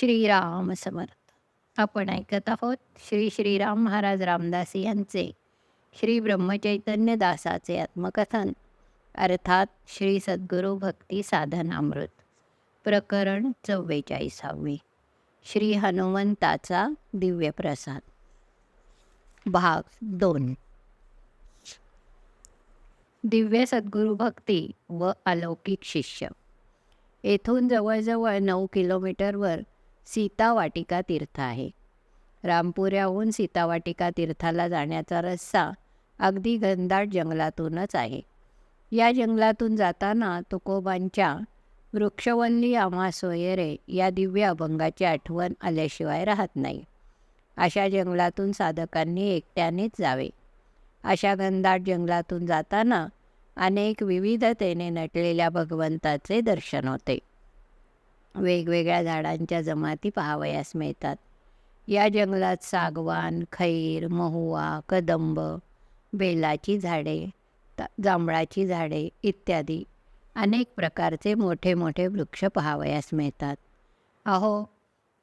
श्रीराम समर्थ. आपण ऐकत आहोत श्री श्रीराम महाराज रामदास यांचे श्री ब्रह्मचैतन्य दासाचे आत्मकथन. अर्थात श्री सद्गुरू भक्ती साधनामृत. प्रकरण चव्वेचाळीसावे. श्री हनुमंताचा दिव्य प्रसाद. भाग दोन. दिव्य सद्गुरू भक्ती व अलौकिक शिष्य. येथून जवळजवळ नऊ किलोमीटरवर सीता वाटिका तीर्थ आहे. रामपुऱ्याहून सीतावाटिका तीर्थाला जाण्याचा रस्ता अगदी घनदाट जंगलातूनच आहे. या जंगलातून जाताना तुकोबांच्या वृक्षवल्ली आम्हा सोयरे या दिव्य अभंगाची आठवण आल्याशिवाय राहत नाही. अशा जंगलातून साधकांनी एकट्यानेच जावे. अशा घनदाट जंगलातून जाताना अनेक विविधतेने नटलेल्या भगवंताचे दर्शन होते. वेगवेगळ्या झाडांच्या जमाती पाहावयास मिळतात. या जंगलात सागवान खैर महुआ कदंब बेलाची झाडे जांभळाची झाडे इत्यादी अनेक प्रकारचे मोठे मोठे वृक्ष पाहावयास मिळतात. अहो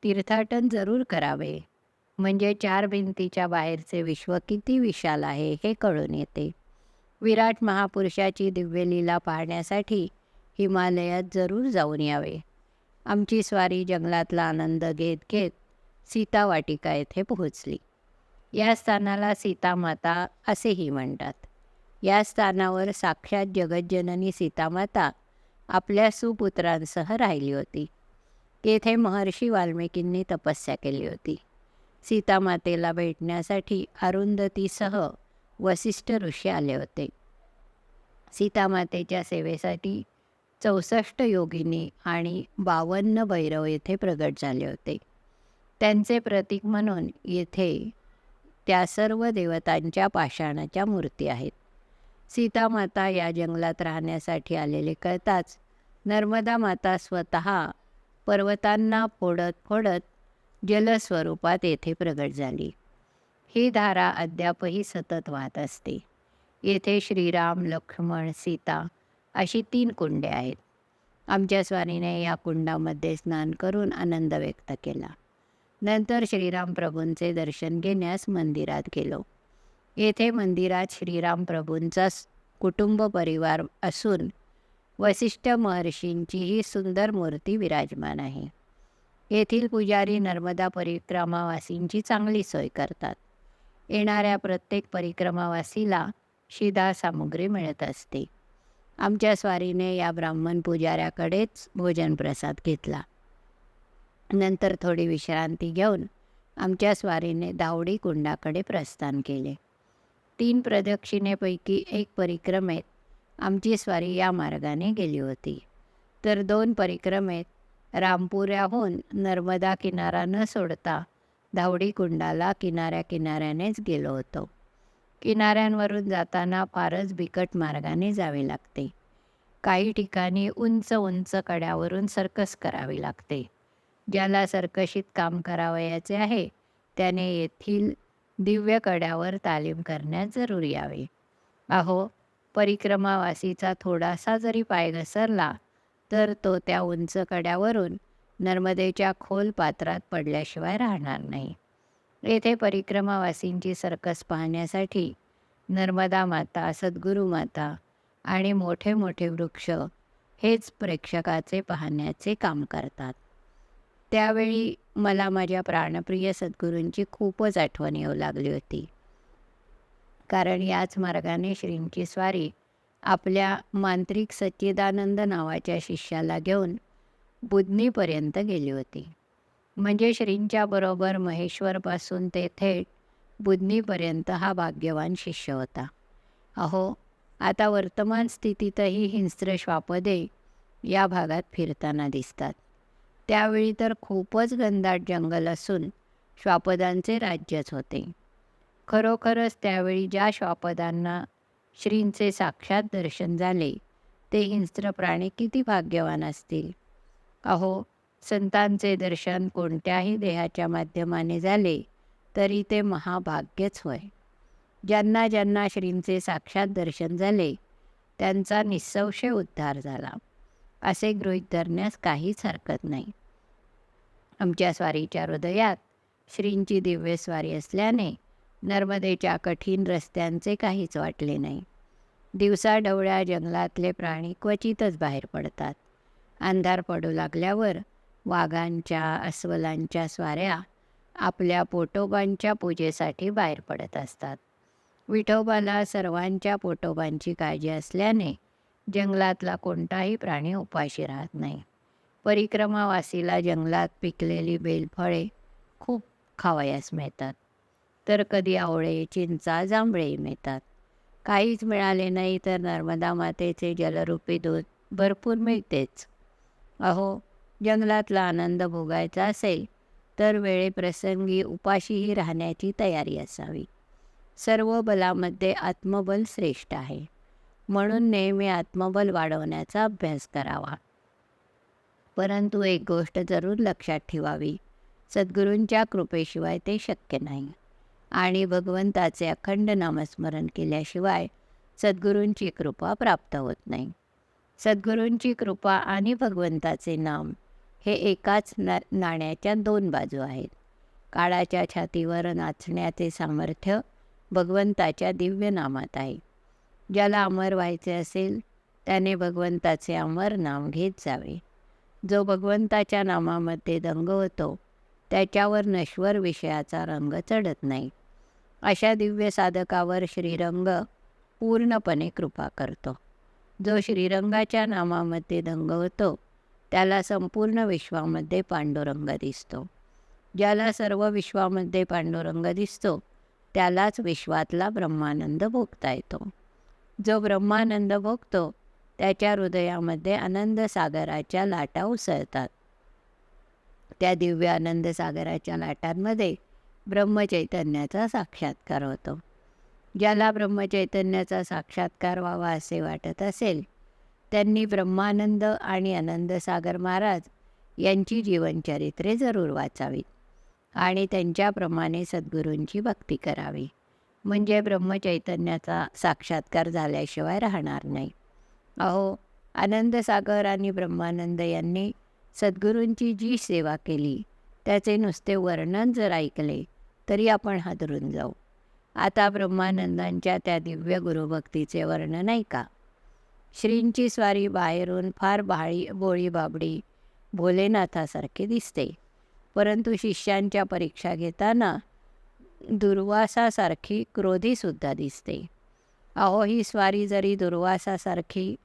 तीर्थाटन जरूर करावे. म्हणजे चार भिंतीच्या बाहेरचे विश्व किती विशाल आहे हे कळून येते. विराट महापुरुषाची दिव्यलीला पाहण्यासाठी हिमालयात जरूर जाऊन यावे. आमची स्वारी जंगलातला आनंद घेत घेत सीता वाटिका येथे पोहोचली. या स्थानाला सीतामाता असेही म्हणतात. या स्थानावर साक्षात जगज्जननी सीतामाता आपल्या सुपुत्रांसह राहिली होती. येथे महर्षी वाल्मिकींनी तपस्या केली होती. सीतामातेला भेटण्यासाठी अरुंधतीसह वसिष्ठ ऋषी आले होते. सीतामातेच्या सेवेसाठी चौसष्ट योगिनी आणि बावन्न भैरव येथे प्रगट झाले होते. त्यांचे प्रतीक म्हणून येथे त्या सर्व देवतांच्या पाषाणाच्या मूर्ती आहेत. सीतामाता या जंगलात राहण्यासाठी आलेले कळताच नर्मदा माता स्वतः पर्वतांना फोडत फोडत जलस्वरूपात येथे प्रगट झाली. ही धारा अद्यापही सतत वाहत असते. येथे श्रीराम लक्ष्मण सीता अशी तीन कुंडे आहेत. आमच्या स्वारीने या कुंडामध्ये स्नान करून आनंद व्यक्त केला. नंतर श्रीराम प्रभूंचे दर्शन घेण्यास मंदिरात गेलो. येथे मंदिरात श्रीराम प्रभूंचा कुटुंब परिवार असून वसिष्ठ महर्षींचीही सुंदर मूर्ती विराजमान आहे. येथील पुजारी नर्मदा परिक्रमावासींची चांगली सोय करतात. येणाऱ्या प्रत्येक परिक्रमावासीला शिधा सामुग्री मिळत असते. आमच्या स्वारीने या ब्राह्मण पुजाऱ्याकडेच भोजन प्रसाद घेतला. नंतर थोडी विश्रांती घेऊन आमच्या स्वारीने दावडी कुंडाकडे प्रस्थान केले. तीन प्रदक्षिणेपैकी एक परिक्रमेत आमची स्वारी या मार्गाने गेली होती. तर दोन परिक्रमेत रामपुऱ्याहून नर्मदा किनारा न सोडता धावडी कुंडाला किनाऱ्या किनाऱ्यानेच गेलो होतो. किनाऱ्यांवरून जाताना फारच बिकट मार्गाने जावे लागते. काही ठिकाणी उंच उंच कड्यावरून सर्कस करावी लागते. ज्याला सर्कशीत काम करावयाचे आहे त्याने येथील दिव्य कड्यावर तालीम करण्यास जरूर यावे. अहो परिक्रमावासीचा थोडासा जरी पाय घसरला तर तो त्या उंच कड्यावरून नर्मदेच्या खोल पात्रात पडल्याशिवाय राहणार नाही. येथे परिक्रमावासींची सर्कस पाहण्यासाठी नर्मदा माता सद्गुरू माता आणि मोठे मोठे वृक्ष हेच प्रेक्षकाचे पाहण्याचे काम करतात. त्यावेळी मला माझ्या प्राणप्रिय सद्गुरूंची खूपच आठवण येऊ लागली होती. कारण याच मार्गाने श्रींची स्वारी आपल्या मांत्रिक सच्चिदानंद नावाच्या शिष्याला घेऊन बुधनीपर्यंत गेली होती. म्हणजे श्रींच्या बरोबर महेश्वरपासून ते थेट बुद्धीपर्यंत हा भाग्यवान शिष्य होता. अहो आता वर्तमान स्थितीतही हिंस्त्र श्वापदे या भागात फिरताना दिसतात. त्यावेळी तर खूपच घनदाट जंगल असून श्वापदांचे राज्यच होते. खरोखरच त्यावेळी ज्या श्वापदांना श्रींचे साक्षात दर्शन झाले ते हिंस्त्र प्राणी किती भाग्यवान असतील? अहो संतांचे दर्शन कोणत्याही देहाच्या माध्यमाने झाले तरी ते महाभाग्यच होय. ज्यांना ज्यांना श्रींचे साक्षात दर्शन झाले त्यांचा निसंशय उद्धार झाला. असे गृहीत धरण्यास काहीच हरकत नाही. आमच्या स्वारीच्या हृदयात श्रींची दिव्य स्वारी असल्याने नर्मदेच्या कठीण रस्त्यांचे काहीच वाटले नाही. दिवसा डवळ्या जंगलातले प्राणी क्वचितच बाहेर पडतात. अंधार पडू लागल्यावर वाघांच्या अस्वलांच्या स्वाऱ्या आपल्या पोटोबांच्या पूजेसाठी बाहेर पडत असतात. विठोबाला सर्वांच्या पोटोबांची काळजी असल्याने जंगलातला कोणताही प्राणी उपाशी राहत नाही. परिक्रमावासीला जंगलात पिकलेली बेलफळे खूप खावयास मिळतात. तर कधी आवळे चिंचा जांभळे मिळतात. काहीच मिळाले नाही तर नर्मदा मातेचे जलरूपी दूध भरपूर मिळतेच. अहो जंगलातला आनंद भोगायचा असेल तर वेळेप्रसंगी उपाशीही राहण्याची तयारी असावी. सर्व बलामध्ये आत्मबल श्रेष्ठ आहे. म्हणून नेहमी आत्मबल वाढवण्याचा अभ्यास करावा. परंतु एक गोष्ट जरूर लक्षात ठेवावी. सद्गुरूंच्या कृपेशिवाय ते शक्य नाही. आणि भगवंताचे अखंड नामस्मरण केल्याशिवाय सद्गुरूंची कृपा प्राप्त होत नाही. सद्गुरूंची कृपा आणि भगवंताचे नाम हे एकाच ना नाण्याच्या दोन बाजू आहेत. काळाच्या छातीवर नाचण्याचे सामर्थ्य भगवंताच्या दिव्य नामात आहे. ज्याला अमर व्हायचे असेल त्याने भगवंताचे अमर नाम घेत जावे. जो भगवंताच्या नामामध्ये दंग होतो त्याच्यावर नश्वर विषयाचा रंग चढत नाही. अशा दिव्य साधकावर श्रीरंग पूर्णपणे कृपा करतो. जो श्रीरंगाच्या नामामध्ये दंग होतो त्याला संपूर्ण विश्वामध्ये पांडुरंग दिसतो. ज्याला सर्व विश्वामध्ये पांडुरंग दिसतो त्यालाच विश्वातला ब्रह्मानंद भोगता येतो. जो ब्रह्मानंद भोगतो त्याच्या हृदयामध्ये आनंद सागराच्या लाटा उसळतात. त्या दिव्य आनंद सागराच्या लाटांमध्ये ब्रह्मचैतन्याचा साक्षात्कार होतो. ज्याला ब्रह्मचैतन्याचा साक्षात्कार व्हावा असे वाटत असेल त्यांनी ब्रह्मानंद आणि आनंदसागर महाराज यांची जीवनचरित्रे जरूर वाचावीत आणि त्यांच्याप्रमाणे सद्गुरूंची भक्ती करावी. म्हणजे ब्रह्मचैतन्याचा साक्षात्कार झाल्याशिवाय राहणार नाही. अहो आनंदसागर आणि ब्रह्मानंद यांनी सद्गुरूंची जी सेवा केली त्याचे नुसते वर्णन जर ऐकले तरी आपण हादरून जाऊ. आता ब्रह्मानंदांच्या त्या दिव्य गुरुभक्तीचे वर्णन ऐका. का श्रींची स्वारी बाहेरून फार बाळी बोळी बाबडी भोलेनाथासारखे दिसते. परंतु शिष्यांच्या परीक्षा घेताना दुर्वासासारखी क्रोधीसुद्धा दिसते. अहो ही स्वारी जरी दुर्वासासारखी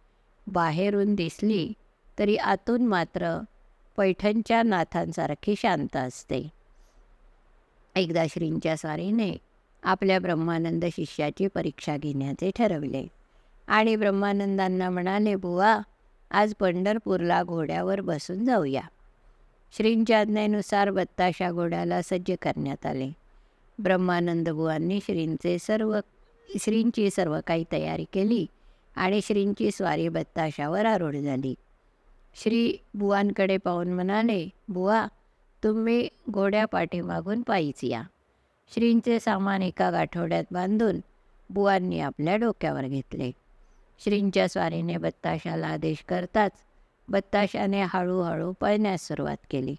बाहेरून दिसली तरी आतून मात्र पैठणच्या नाथांसारखी शांत असते. एकदा श्रींच्या स्वारीने आपल्या ब्रह्मानंद शिष्याची परीक्षा घेण्याचे ठरवले. आणि ब्रह्मानंदांना म्हणाले बुवा आज पंढरपूरला घोड्यावर बसून जाऊया. श्रींच्या आज्ञेनुसार बत्ताशा घोड्याला सज्ज करण्यात आले. ब्रह्मानंद बुवांनी श्रींचे सर्व श्रींची सर्व काही तयारी केली आणि श्रींची स्वारी बत्ताशावर आरूढ झाली. श्री बुवांकडे पाहून म्हणाले बुवा तुम्ही घोड्या पाठीमागून पायीच या. श्रींचे सामान एका गाठोड्यात बांधून बुवांनी आपल्या डोक्यावर घेतले. श्रींच्या स्वारीने बत्ताशाला आदेश करताच बत्ताशाने हळूहळू पळण्यास सुरुवात केली.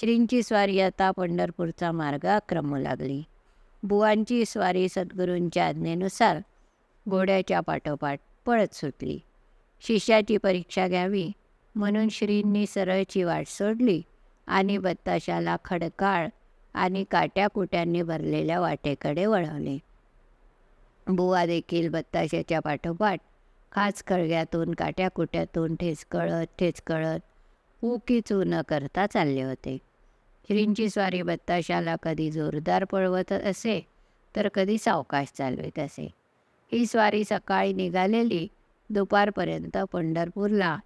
श्रींची स्वारी आता पंढरपूरचा मार्ग आक्रमू लागली. बुवांची स्वारी सद्गुरूंच्या आज्ञेनुसार घोड्याच्या पाठोपाठ पळत सुटली. शिष्याची परीक्षा घ्यावी म्हणून श्रींनी सरळची वाट सोडली आणि बत्ताशाला खडकाळ आणि काट्याकुट्यांनी भरलेल्या वाटेकडे वळवले. बुवा देखील बत्ताशाच्या पाठोपाठ खाच खळग्यातून काट्याकुट्यातून ठेचकळत ठेचकळत उकीचू न करता चालले होते. श्रींची स्वारी बत्ताशाला कधी जोरदार पळवत असे तर कधी सावकाश चालवित असे. ही स्वारी सकाळी निघालेली दुपारपर्यंत पंढरपूरला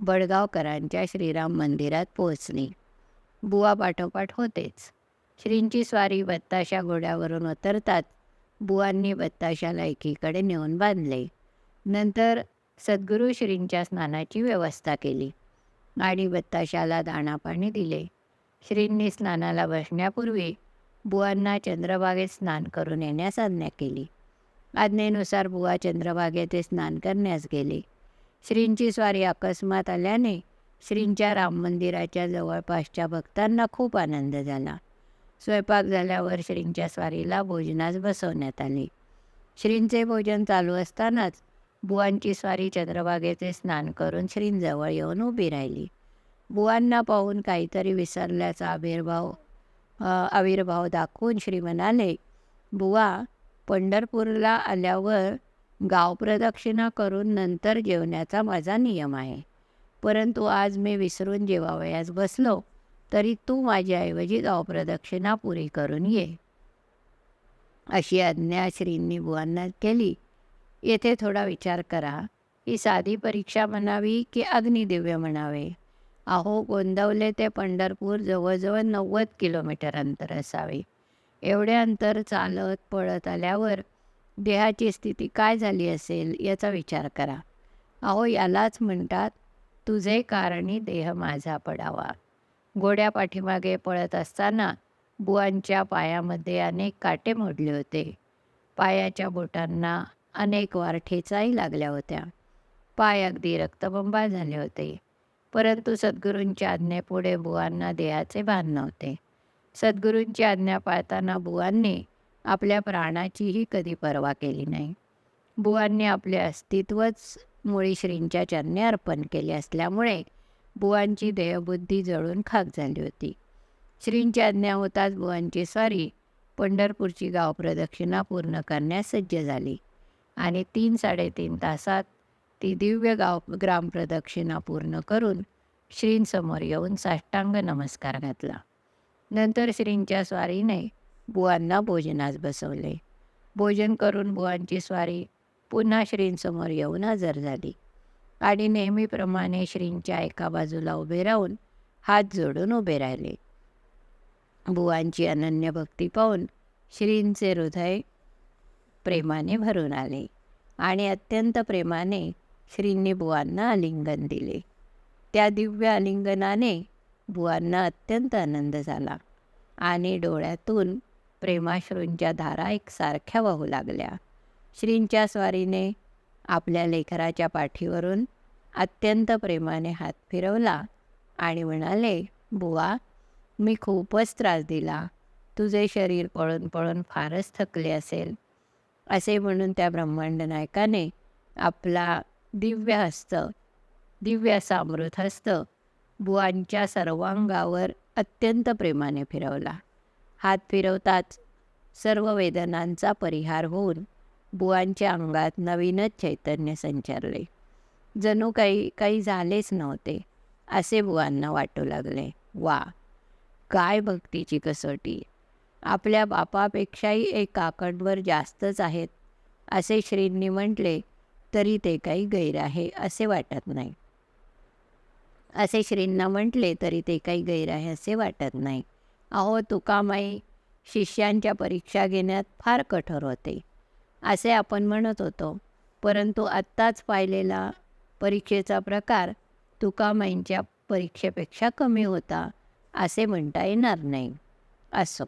बडगावकरांच्या श्रीराम मंदिरात पोहोचली. बुवा पाठोपाठ होतेच. श्रींची स्वारी बत्ताशा घोड्यावरून उतरतात बुवांनी बत्ताशाला एकीकडे नेऊन बांधले. नंतर सद्गुरू श्रींच्या स्नानाची व्यवस्था केली. आणि बत्ताशाला दाणापाणी दिले. श्रींनी स्नानाला बसण्यापूर्वी बुवांना चंद्रभागेत स्नान करून येण्यास आज्ञा केली. आज्ञेनुसार बुवा चंद्रभागेत स्नान करण्यास गेले. श्रींची स्वारी अकस्मात आल्याने श्रींच्या राम मंदिराच्या जवळपासच्या भक्तांना खूप आनंद झाला. स्वयंपाक झाल्यावर श्रींच्या स्वारीला भोजनास बसवण्यात आले. श्रींचे भोजन चालू असतानाच बुवांची स्वारी चंद्रभागेचे स्नान करून श्रींजवळ येऊन उभी राहिली. बुवांना पाहून काहीतरी विसरल्याचा आविर्भाव आविर्भाव दाखवून श्री म्हणाले बुवा पंढरपूरला आल्यावर गाव प्रदक्षिणा करून नंतर जेवण्याचा माझा नियम आहे. परंतु आज मी विसरून जेवावयास बसलो तरी तू माझ्याऐवजी गाव प्रदक्षिणा पुरी करून ये. अशी आज्ञा श्रींनी बुवांना केली. येथे थोडा विचार करा. ही साधी परीक्षा म्हणावी की अग्निदिव्य म्हणावे? अहो गोंदवले ते पंढरपूर जवळजवळ नव्वद किलोमीटर अंतर असावे. एवढे अंतर चालत पळत आल्यावर देहाची स्थिती काय झाली असेल याचा विचार करा. अहो यालाच म्हणतात तुझे कारणी देह माझा पडावा. घोड्या पाठीमागे पळत असताना बुवांच्या पायामध्ये अनेक काटे मोडले होते. पायाच्या बोटांना अनेक वार ठेचाही लागल्या होत्या. पाय अगदी रक्तबंबाळ झाले होते. परंतु सद्गुरूंच्या आज्ञेपुढे बुवांना देहाचे भान नव्हते. सद्गुरूंची आज्ञा पाळताना बुवांनी आपल्या प्राणाचीही कधी पर्वा केली नाही. बुवांनी आपले अस्तित्वच मुळी श्रींच्या चरणी अर्पण केले असल्यामुळे बुवांची देहबुद्धी जळून खाक झाली होती. श्रींची आज्ञा होताच बुवांची स्वारी पंढरपूरची गाव प्रदक्षिणा पूर्ण करण्यास सज्ज झाली. आणि तीन साडेतीन तासात ती दिव्य गाव ग्रामप्रदक्षिणा पूर्ण करून श्रींसमोर येऊन साष्टांग नमस्कार घातला. नंतर श्रींच्या स्वारीने बुवांना भोजनास बसवले. भोजन करून बुवांची स्वारी पुन्हा श्रींसमोर येऊन हजर झाली आणि नेहमीप्रमाणे श्रींच्या एका बाजूला उभे राहून हात जोडून उभे राहिले. बुवांची अनन्य भक्ती पाहून श्रींचे हृदय प्रेमाने भरून आले आणि अत्यंत प्रेमाने श्रींनी बुवांना आलिंगन दिले. त्या दिव्य आलिंगनाने बुवांना अत्यंत आनंद झाला आणि डोळ्यातून प्रेमाश्रूंच्या धारा एकसारख्या वाहू लागल्या. श्रींच्या स्वारीने आपल्या लेखराच्या पाठीवरून अत्यंत प्रेमाने हात फिरवला आणि म्हणाले बुवा मी खूपच त्रास दिला. तुझे शरीर पळून पळून फारच थकले असेल. असे म्हणून त्या ब्रह्मांड नायकाने आपला दिव्य हस्त दिव्य असा अमृत हस्त बुवांच्या सर्वांगावर अत्यंत प्रेमाने फिरवला. हात फिरवताच सर्व वेदनांचा परिहार होऊन बुवांच्या अंगात नवीनच चैतन्य संचारले. जणू काही काही झालेच नव्हते असे बुवांना वाटू लागले. वा काय भक्तीची कसोटी. आपल्या बापापेक्षाही एक काकडवर जास्तच आहेत असे श्रींनी म्हटले तरी ते काही गैर आहे असे वाटत नाही. असे श्रींना म्हटले तरी ते काही गैर आहे असे वाटत नाही. अहो तुकामाई शिष्यांच्या परीक्षा घेण्यात फार कठोर होते असे आपण म्हणत होतो. परंतु आत्ताच पाहिलेला परीक्षेचा प्रकार तुकामाईंच्या परीक्षेपेक्षा कमी होता असे म्हणता येणार नाही. असो.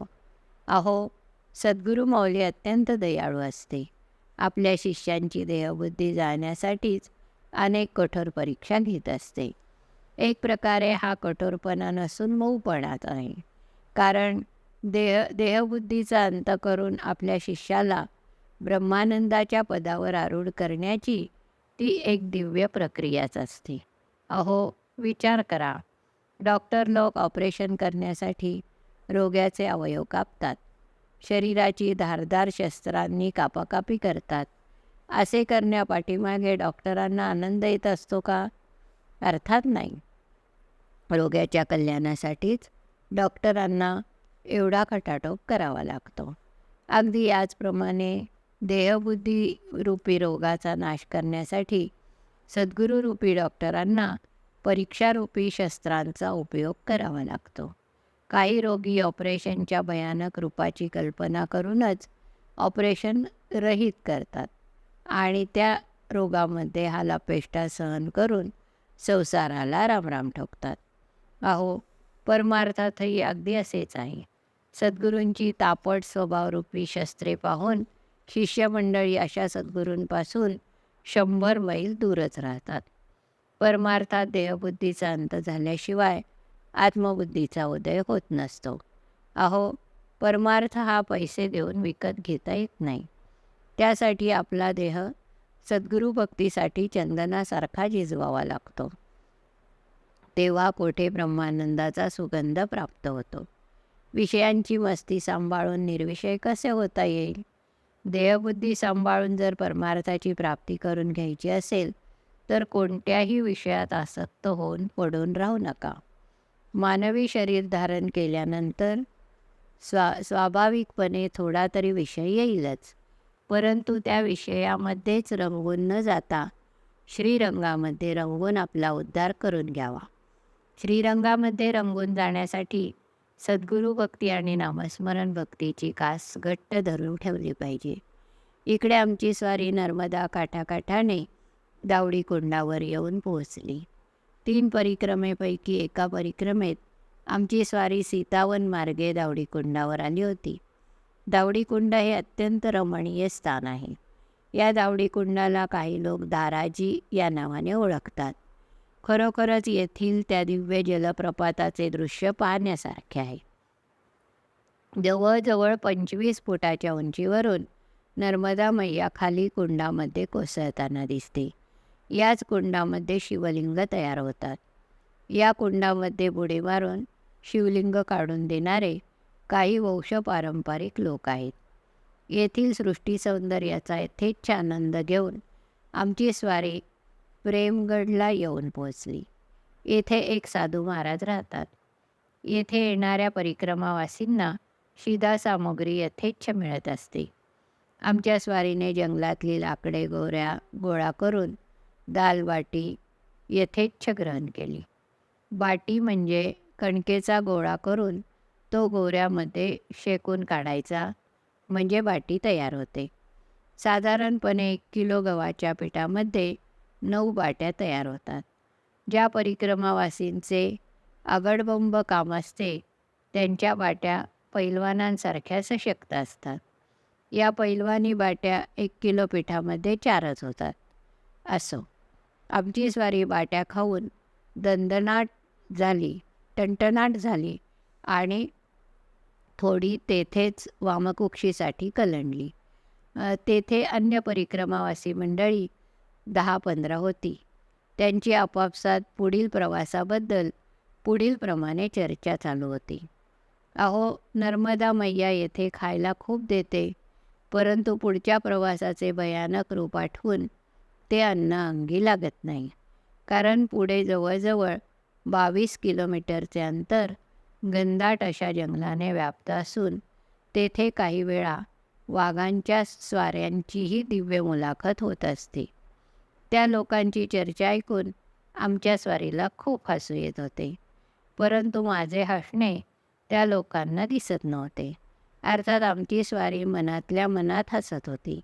अहो सद्गुरू मौली अत्यंत दयाळू असते. आपल्या शिष्यांची देहबुद्धी जाण्यासाठीच अनेक कठोर परीक्षा घेत असते. एक प्रकारे हा कठोरपणा नसून मऊपणाच आहे. कारण देह देहबुद्धीचा अंत करून आपल्या शिष्याला ब्रह्मानंदाच्या पदावर आरूढ करण्याची ती एक दिव्य प्रक्रियाच असते. अहो विचार करा. डॉक्टर लोक ऑपरेशन करण्यासाठी रोग्याचे अवयव कापतात. शरीराची धारदार शस्त्रांनी कापाकापी करतात. असे करण्यापाठीमागे डॉक्टरांना आनंद येत असतो का? अर्थात नाही. रोग्याच्या कल्याणासाठीच डॉक्टरांना एवढा खटाटोप करावा लागतो. अगदी याचप्रमाणे देहबुद्धी रूपी रोगाचा नाश करण्यासाठी सद्गुरूरूपी डॉक्टरांना परीक्षारूपी शस्त्रांचा उपयोग करावा लागतो. काही रोगी ऑपरेशनच्या भयानक रूपाची कल्पना करूनच ऑपरेशन रहित करतात आणि त्या रोगामध्ये हा लपेष्टा सहन करून संसाराला रामराम ठोकतात. अहो परमार्थातही अगदी असेच आहे. सद्गुरूंची तापट स्वभावरूपी शस्त्रे पाहून शिष्यमंडळी अशा सद्गुरूंपासून शंभर मैल दूरच राहतात. परमार्थात देहबुद्धीचा अंत झाल्याशिवाय आत्मबुद्धीचा उदय होत नसतो. अहो परमार्थ हा पैसे देऊन विकत घेता येत नाही. त्यासाठी आपला देह सद्गुरू भक्तीसाठी चंदनासारखा झिजवावा लागतो. तेव्हा कोठे ब्रह्मानंदाचा सुगंध प्राप्त होतो? विषयांची मस्ती सांभाळून निर्विषय कसे होता येईल? देहबुद्धी सांभाळून जर परमार्थाची प्राप्ती करून घ्यायची असेल तर कोणत्याही विषयात आसक्त होऊन पडून राहू नका. मानवी शरीर धारण केल्यानंतर स्वा स्वाभाविकपणे थोडा तरी विषय येईलच. परंतु त्या विषयामध्येच रंगून न जाता श्रीरंगामध्ये रंगून आपला उद्धार करून घ्यावा. श्रीरंगामध्ये रंगून जाण्यासाठी सद्गुरू भक्ती आणि नामस्मरण भक्तीची कास घट्ट धरून ठेवली पाहिजे. इकडे आमची स्वारी नर्मदा काठाकाठाने दावडी कुंडावर येऊन पोहोचली. तीन परिक्रमेपैकी एका परिक्रमेत आमची स्वारी सीतावन मार्गे दावडीकुंडावर आली होती. दावडीकुंड हे अत्यंत रमणीय स्थान आहे. या दावडीकुंडाला काही लोक दाराजी या नावाने ओळखतात. खरोखरच येथील त्या दिव्य जलप्रपाताचे दृश्य पाहण्यासारखे आहे. जवळजवळ पंचवीस फुटाच्या उंचीवरून नर्मदा मैया खाली कुंडामध्ये कोसळताना दिसते. याच कुंडामध्ये शिवलिंग तयार होतात. या कुंडामध्ये बुडे मारून शिवलिंग काढून देणारे काही वंश पारंपरिक लोक आहेत. येथील सृष्टी सौंदर्याचा यथेच्छ आनंद घेऊन आमची स्वारी प्रेमगडला येऊन पोहोचली. येथे एक साधू महाराज राहतात. येथे येणाऱ्या परिक्रमावासींना शिदा सामुग्री यथेच्छ मिळत असते. आमच्या स्वारीने जंगलातली लाकडे गोऱ्या गोळा करून दाल बाटी यथेच्छ ग्रहण केली. बाटी म्हणजे कणकेचा गोळा करून तो गोऱ्यामध्ये शेकून काढायचा म्हणजे बाटी तयार होते. साधारणपणे एक किलो गव्हाच्या पिठामध्ये नऊ बाट्या तयार होतात. ज्या परिक्रमावासींचे आगडबंब काम असते त्यांच्या बाट्या पैलवानांसारख्या सशक्त असतात. या पैलवानी बाट्या एक किलो पिठामध्ये चारच होतात असो. आमची स्वारी बाट्या खाऊन दंदनाट झाली टणटणाट झाली आणि थोडी तेथेच वामकुक्षीसाठी कलंडली. तेथे अन्य परिक्रमावासी मंडळी दहा पंधरा होती. त्यांची आपापसात पुढील प्रवासाबद्दल पुढीलप्रमाणे चर्चा चालू होती. अहो नर्मदा मैया येथे खायला खूप देते परंतु पुढच्या प्रवासाचे भयानक रूप आठवून ते अन्न अंगी लागत नाही. कारण पुढे जवळजवळ बावीस किलोमीटरचे अंतर गंदाट अशा जंगलाने व्याप्त असून तेथे काही वेळा वाघांच्या स्वाऱ्यांचीही दिव्य मुलाखत होत असते. त्या लोकांची चर्चा ऐकून आमच्या स्वारीला खूप हसू येत होते. परंतु माझे हसणे त्या लोकांना दिसत नव्हते. अर्थात आमची स्वारी मनातल्या मनात हसत होती.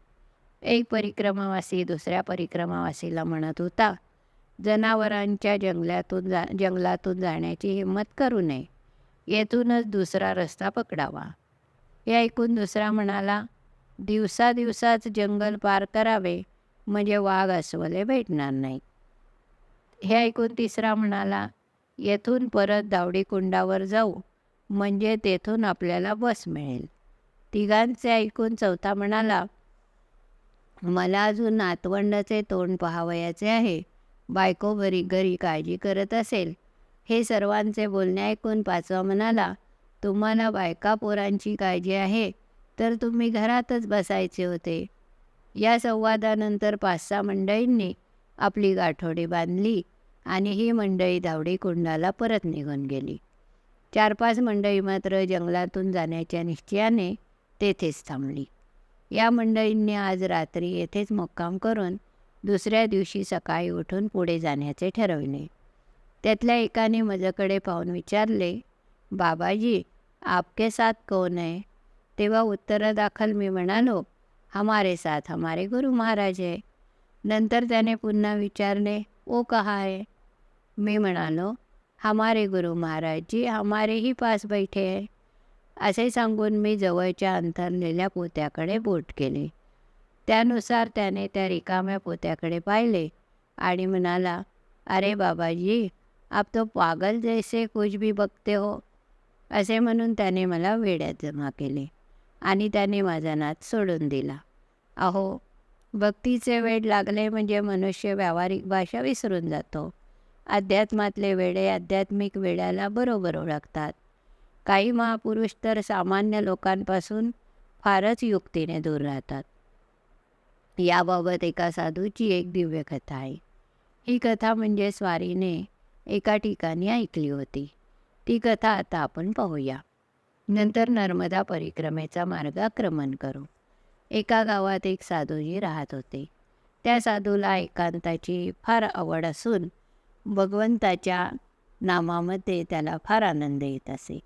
एक परिक्रमावासी दुसऱ्या परिक्रमावासीला म्हणत होता जनावरांच्या जंगलातून जा जंगलातून जाण्याची हिंमत करू नये. येथूनच दुसरा रस्ता पकडावा. हे ऐकून दुसरा म्हणाला दिवसा दिवसाच जंगल पार करावे म्हणजे वाघ अस्वले भेटणार नाही हे ऐकून तिसरा म्हणाला येथून परत दावडी कुंडावर जाऊ म्हणजे तेथून आपल्याला बस मिळेल. तिघांचे ऐकून चौथा म्हणाला मला अजून नातवंडाचे तोंड पहावयाचे आहे. बायको घरी घरी काळजी करत असेल. हे सर्वांचे बोलणे ऐकून पाचवा म्हणाला तुम्हाला बायका पोरांची काळजी आहे तर तुम्ही घरातच बसायचे होते या संवादानंतर पाच सहा मंडळींनी आपली गाठोडी बांधली आणि ही मंडळी धावडी कुंडाला परत निघून गेली. चार पाच मंडळी मात्र जंगलातून जाण्याच्या निश्चयाने तेथेच थांबली. या मंडळींनी आज रात्री येथेच मुक्काम करून दुसऱ्या दिवशी सकाळी उठून पुढे जाण्याचे ठरवले. त्यातल्या एकाने माझ्याकडे पाहून विचारले बाबाजी आपके साथ कौन आहे? तेव्हा उत्तरादाखल मी म्हणालो हमारे साथ हमारे गुरु महाराज आहे नंतर त्याने पुन्हा विचारले ओ कहा आहे मी म्हणालो हमारे गुरु महाराज जी हमारे ही पास बैठे आहे असे सांगून मी जवळच्या अंथरलेल्या पोत्याकडे बोट केले. त्यानुसार त्याने त्या रिकाम्या पोत्याकडे पाहिले आणि म्हणाला अरे बाबाजी आप तो पागल जैसे कुछ भी बघते हो असे म्हणून त्याने मला वेड्यात जमा केले आणि त्याने माझा नाद सोडून दिला. अहो भक्तीचे वेड लागले म्हणजे मनुष्य व्यावहारिक भाषा विसरून जातो. अध्यात्मातले वेडे आध्यात्मिक वेड्याला बरोबर ओळखतात. काही महापुरुष तर सामान्य लोकांपासून फारच युक्तीने दूर राहतात. याबाबत एका साधूची एक दिव्य कथा आहे. ही कथा म्हणजे स्वारीने एका ठिकाणी ऐकली होती. ती कथा आता आपण पाहूया. नंतर नर्मदा परिक्रमेचा मार्गाक्रमण करू. एका गावात एक साधूजी राहत होते. त्या साधूला एकांताची फार आवड असून भगवंताच्या नामामध्ये त्याला फार आनंद येत असे.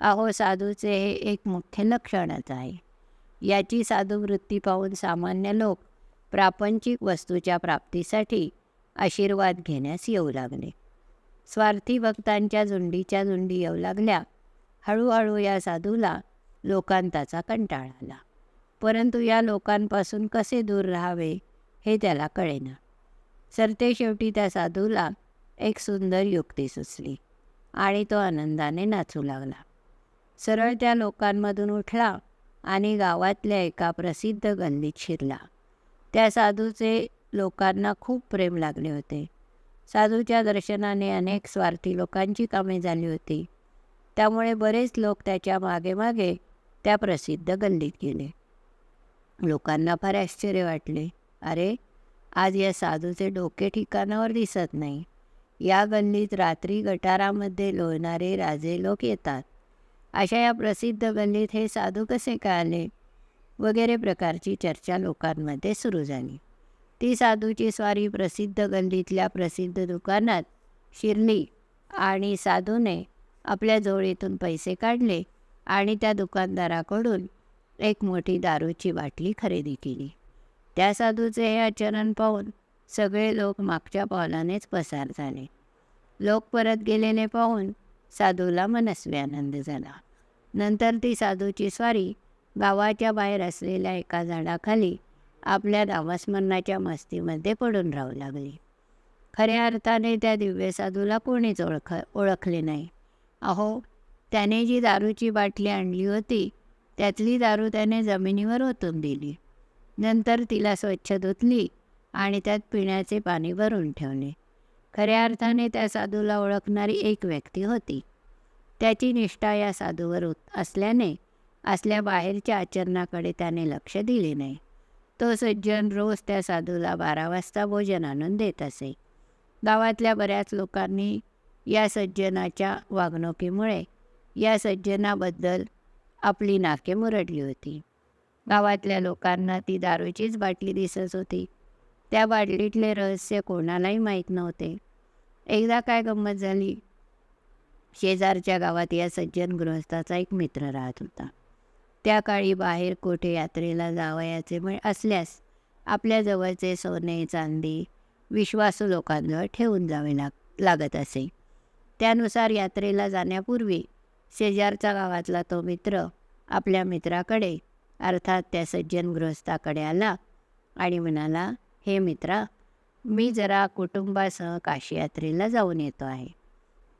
अहो साधूचे हे एक मुख्य लक्षणच आहे. याची साधुवृत्ती पाहून सामान्य लोक प्रापंचिक वस्तूच्या प्राप्तीसाठी आशीर्वाद घेण्यास येऊ लागले. स्वार्थी भक्तांच्या झुंडीच्या झुंडी येऊ लागल्या. हळूहळू या साधूला लोकांताचा कंटाळा आला. परंतु या लोकांपासून कसे दूर राहावे हे त्याला कळेना. सरते शेवटी त्या साधूला एक सुंदर युक्ती सुचली आणि तो आनंदाने नाचू लागला. सरळ त्या लोकांमधून उठला आणि गावातल्या एका प्रसिद्ध गल्लीत शिरला. त्या साधूचे लोकांना खूप प्रेम लागले होते. साधूच्या दर्शनाने अनेक स्वार्थी लोकांची कामे झाली होती. त्यामुळे बरेच लोक त्याच्यामागे मागे त्या प्रसिद्ध गल्लीत गेले. लोकांना फार आश्चर्य वाटले. अरे आज या साधूचे डोके ठिकाणावर दिसत नाही. या गल्लीत रात्री गटारामध्ये लोळणारे राजे लोक येतात. अशा या प्रसिद्ध गल्लीत हे साधू कसे काय आले वगैरे प्रकारची चर्चा लोकांमध्ये सुरू झाली. ती साधूची स्वारी प्रसिद्ध गल्लीतल्या प्रसिद्ध दुकानात शिरली आणि साधूने आपल्या जोळीतून पैसे काढले आणि त्या दुकानदाराकडून एक मोठी दारूची बाटली खरेदी केली. त्या साधूचे हे आचरण पाहून सगळे लोक मागच्या पावलानेच पसार झाले. लोक परत गेलेले पाहून साधूला मनस्वी आनंद झाला. नंतर ती साधूची स्वारी गावाच्या बाहेर असलेल्या एका झाडाखाली आपल्या नामस्मरणाच्या मस्तीमध्ये पडून राहू लागली. खऱ्या अर्थाने त्या दिव्य साधूला कोणीच ओळख ओळखले नाही. अहो त्याने जी दारूची बाटली आणली होती त्यातली दारू त्याने जमिनीवर ओतून दिली. नंतर तिला स्वच्छ धुतली आणि त्यात पिण्याचे पाणी भरून ठेवले. खऱ्या अर्थाने त्या साधूला ओळखणारी एक व्यक्ती होती. त्याची निष्ठा या साधूवर उत असल्याने असल्या बाहेरच्या आचरणाकडे त्याने लक्ष दिले नाही. तो सज्जन रोज त्या साधूला बारा वाजता भोजन आणून देत असे. गावातल्या बऱ्याच लोकांनी या सज्जनाच्या वागणुकीमुळे या सज्जनाबद्दल आपली नाके मुरडली होती. गावातल्या लोकांना ती दारूचीच बाटली दिसत होती. त्या बाटलीतले रहस्य कोणालाही माहीत नव्हते. एकदा काय गंमत झाली? शेजारच्या गावात या सज्जन गृहस्थाचा एक मित्र राहत होता. त्या काळी बाहेर कोठे यात्रेला जावयाचे म्हण असल्यास आपल्या जवळचे सोने चांदी विश्वासू लोकांजवळ ठेवून जावे लाग लागत असे. त्यानुसार यात्रेला जाण्यापूर्वी शेजारच्या गावातला तो मित्र आपल्या मित्राकडे अर्थात त्या सज्जन गृहस्थाकडे आला आणि म्हणाला हे मित्रा मी जरा कुटुंबासह काशी यात्रेला जाऊन येतो आहे.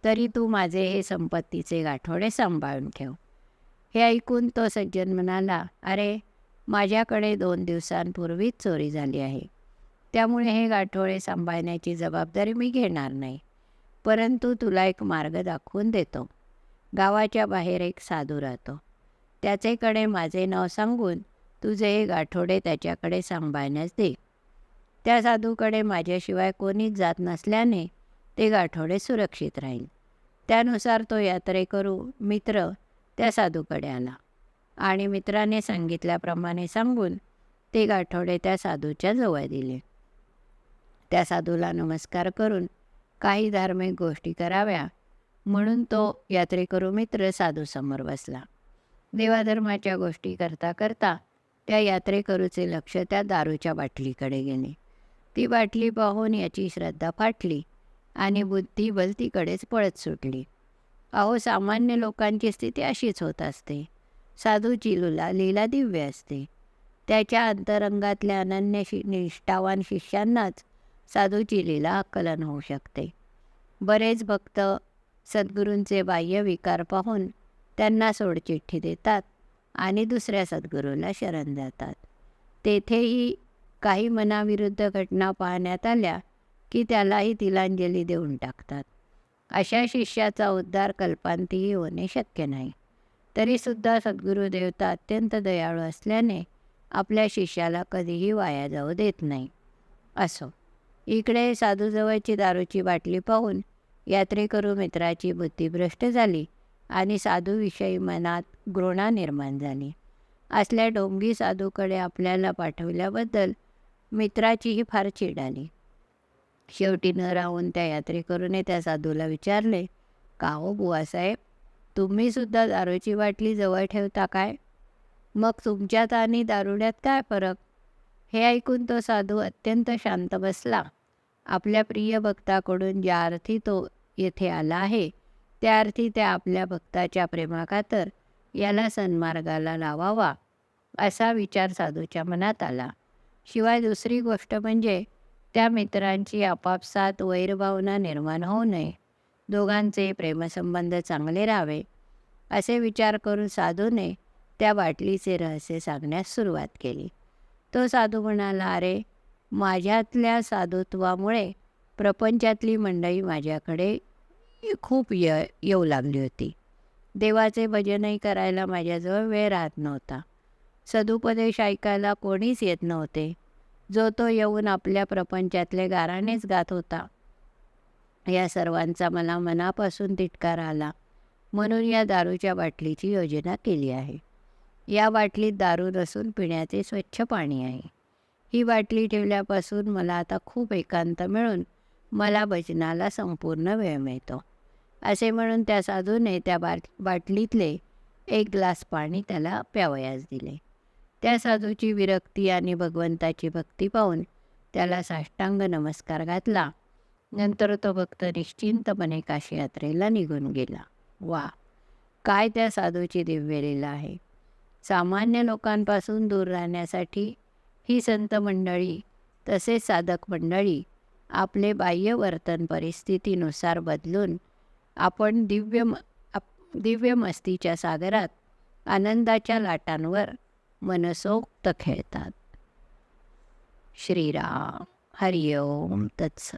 तरी तू माझे हे संपत्तीचे गाठोडे सांभाळून ठेव. हे ऐकून तो सज्जन म्हणाला अरे माझ्याकडे दोन दिवसांपूर्वीच चोरी झाली आहे. त्यामुळे हे गाठोडे सांभाळण्याची जबाबदारी मी घेणार नाही. परंतु तुला एक मार्ग दाखवून देतो. गावाच्या बाहेर एक साधू राहतो. त्याचेकडे माझे नाव सांगून तुझे हे गाठोडे त्याच्याकडे सांभाळण्यास दे. त्या साधूकडे माझ्याशिवाय कोणीच जात नसल्याने ते गाठोडे सुरक्षित राहील. त्यानुसार तो यात्रेकरू मित्र त्या साधूकडे आला आणि मित्राने सांगितल्याप्रमाणे सांगून ते गाठोडे त्या साधूच्या जवळ दिले. त्या साधूला नमस्कार करून काही धार्मिक गोष्टी कराव्या म्हणून तो यात्रेकरू मित्र साधूसमोर बसला. देवाधर्माच्या गोष्टी करता करता त्या यात्रेकरूचे लक्ष त्या दारूच्या बाटलीकडे गेले. ती बाटली पाहून याची श्रद्धा फाटली आणि बुद्धी बलतीकडेच पळत सुटली. अहो सामान्य लोकांची स्थिती अशीच होत असते. साधूची लुला लीला दिव्य असते. त्याच्या अंतरंगातल्या अनन्य शि निष्ठावान शिष्यांनाच साधूची लीला आकलन होऊ शकते. बरेच भक्त सद्गुरूंचे बाह्य विकार पाहून त्यांना सोडचिठ्ठी देतात आणि दुसऱ्या सद्गुरूला शरण जातात. तेथेही काही मनाविरुद्ध घटना पाहण्यात आल्या की त्यालाही तिलांजली देऊन टाकतात. अशा शिष्याचा उद्धार कल्पांतीही होणे शक्य नाही. तरीसुद्धा सद्गुरू देवता अत्यंत दयाळू असल्याने आपल्या शिष्याला कधीही वाया जाऊ देत नाही. असो इकडे साधूजवळची दारूची बाटली पाहून यात्रेकरू मित्राची बुद्धी भ्रष्ट झाली आणि साधूविषयी मनात घृणा निर्माण झाली. असल्या डोंगी साधूकडे आपल्याला पाठवल्याबद्दल मित्राचीही फार चीड आली. शेवटी न राहून त्या यात्रेकरूने त्या साधूला विचारले का हो बुवासाहेब तुम्हीसुद्धा दारूची बाटली जवळ ठेवता काय? मग तुमच्यात आणि दारुड्यात काय फरक? हे ऐकून तो साधू अत्यंत शांत बसला. आपल्या प्रिय भक्ताकडून ज्या अर्थी तो येथे आला आहे त्या अर्थी त्या आपल्या भक्ताच्या प्रेमाखातर याला सन्मार्गाला लावावा असा विचार साधूच्या मनात आला. शिवाय दुसरी गोष्ट म्हणजे त्या मित्रांची आपापसात वैरभावना निर्माण होऊ नये. दोघांचे प्रेमसंबंध चांगले राहावे. असे विचार करून साधूने त्या बाटलीचे रहस्य सांगण्यास सुरुवात केली. तो साधू म्हणाला अरे माझ्यातल्या साधुत्वामुळे प्रपंचातली मंडळी माझ्याकडे खूप य येऊ लागली होती. देवाचे भजनही करायला माझ्याजवळ वेळ राहत नव्हता. सदुपदेश ऐकायला कोणीच येत नव्हते. जो तो येऊन आपल्या प्रपंचातले गारानेच गात होता. या सर्वांचा मला मनापासून तिटकार आला. म्हणून या दारूच्या बाटलीची योजना केली आहे. या बाटलीत दारू नसून पिण्याचे स्वच्छ पाणी आहे. ही बाटली ठेवल्यापासून मला आता खूप एकांत मिळून मला भजनाला संपूर्ण वेळ मिळतो. असे म्हणून त्या साधूने त्या बाट बाटलीतले एक ग्लास पाणी त्याला प्यावयास दिले. त्या साधूची विरक्ती आणि भगवंताची भक्ती पाहून त्याला साष्टांग नमस्कार घातला. नंतर तो भक्त निश्चिंतपणे काशी यात्रेला निघून गेला. वा! काय त्या साधूची दिव्य लीला आहे. सामान्य लोकांपासून दूर राहण्यासाठी ही संत मंडळी तसेच साधक मंडळी आपले बाह्य वर्तन परिस्थितीनुसार बदलून आपण दिव्य म दिव्य मस्तीच्या सागरात आनंदाच्या लाटांवर मनसोक्त खेळतात. श्रीराम हरिओम तत्स